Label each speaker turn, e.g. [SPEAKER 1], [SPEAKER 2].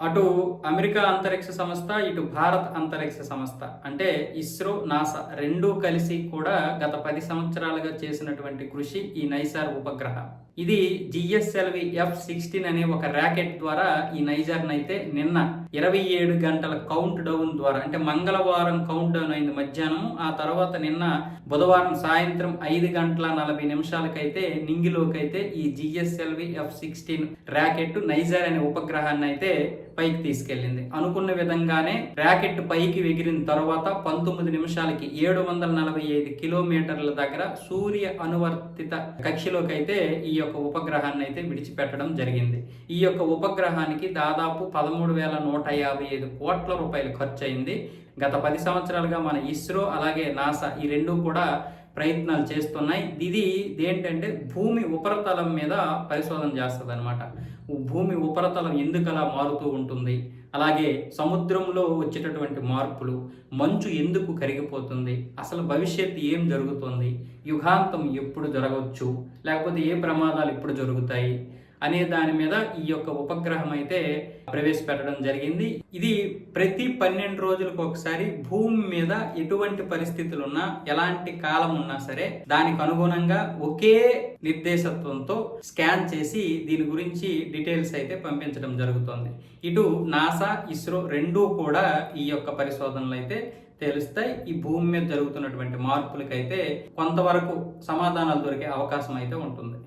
[SPEAKER 1] అటు అమెరికా అంతరిక్ష సంస్థ ఇటు భారత్ అంతరిక్ష సంస్థ. అంటే ఇస్రో నాసా రెండూ కలిసి కూడా గత పది సంవత్సరాలుగా చేసినటువంటి కృషి ఈ నైసార్ ఉపగ్రహం. ఇది జిఎస్ఎల్వి ఎఫ్ సిక్స్టీన్ అనే ఒక ర్యాకెట్ ద్వారా ఈ నైజార్ని అయితే నిన్న ఇరవై ఏడు గంటల కౌంట్ డౌన్ ద్వారా అంటే మంగళవారం కౌంట్ డౌన్ అయింది మధ్యాహ్నం ఆ తర్వాత నిన్న బుధవారం సాయంత్రం ఐదు గంటల నలభై నిమిషాలకైతే నింగిలోకైతే ఈ GSLV F sixteen rocket NISAR అనే ఉపగ్రహాన్ని అయితే పైకి తీసుకెళ్ళింది అనుకున్న విధంగానే ర్యాకెట్ పైకి ఎగిరిన తర్వాత పంతొమ్మిది నిమిషాలకి ఏడు వందల నలభై ఐదు కిలోమీటర్ల దగ్గర సూర్య అనువర్తిత కక్షలోకి అయితే ఈ యొక్క ఉపగ్రహాన్ని అయితే విడిచిపెట్టడం జరిగింది. ఈ యొక్క ఉపగ్రహానికి దాదాపు పదమూడు వేల నూట యాభై ఐదు కోట్ల రూపాయలు ఖర్చు అయింది గత పది సంవత్సరాలుగా మన ఇస్రో అలాగే నాసా ఈ రెండు కూడా ప్రయత్నాలు చేస్తున్నాయి. ఇది ఏంటంటే భూమి ఉపరితలం మీద పరిశోధన చేస్తుంది అనమాట భూమి ఉపరితలం ఎందుకు అలా మారుతూ ఉంటుంది? అలాగే సముద్రంలో వచ్చేటటువంటి మార్పులు మంచు ఎందుకు కరిగిపోతుంది? అసలు భవిష్యత్తు ఏం జరుగుతుంది? యుగాంతం ఎప్పుడు జరగవచ్చు? లేకపోతే ఏ ప్రమాదాలు ఎప్పుడు జరుగుతాయి? అనే దాని మీద ఈ యొక్క ఉపగ్రహం అయితే ప్రవేశపెట్టడం జరిగింది. ఇది ప్రతి పన్నెండు రోజులకు ఒకసారి భూమి మీద ఎటువంటి పరిస్థితులు ఉన్నా ఎలాంటి కాలం ఉన్నా సరే దానికి అనుగుణంగా ఒకే నిర్దేశత్వంతో స్కాన్ చేసి దీని గురించి డీటెయిల్స్ అయితే పంపించడం జరుగుతుంది. ఇటు నాసా ఇస్రో రెండూ కూడా ఈ యొక్క పరిశోధనలు అయితే తెలుస్తాయి. ఈ భూమి మీద జరుగుతున్నటువంటి మార్పులకైతే కొంతవరకు సమాధానాలు దొరికే అవకాశం అయితే ఉంటుంది.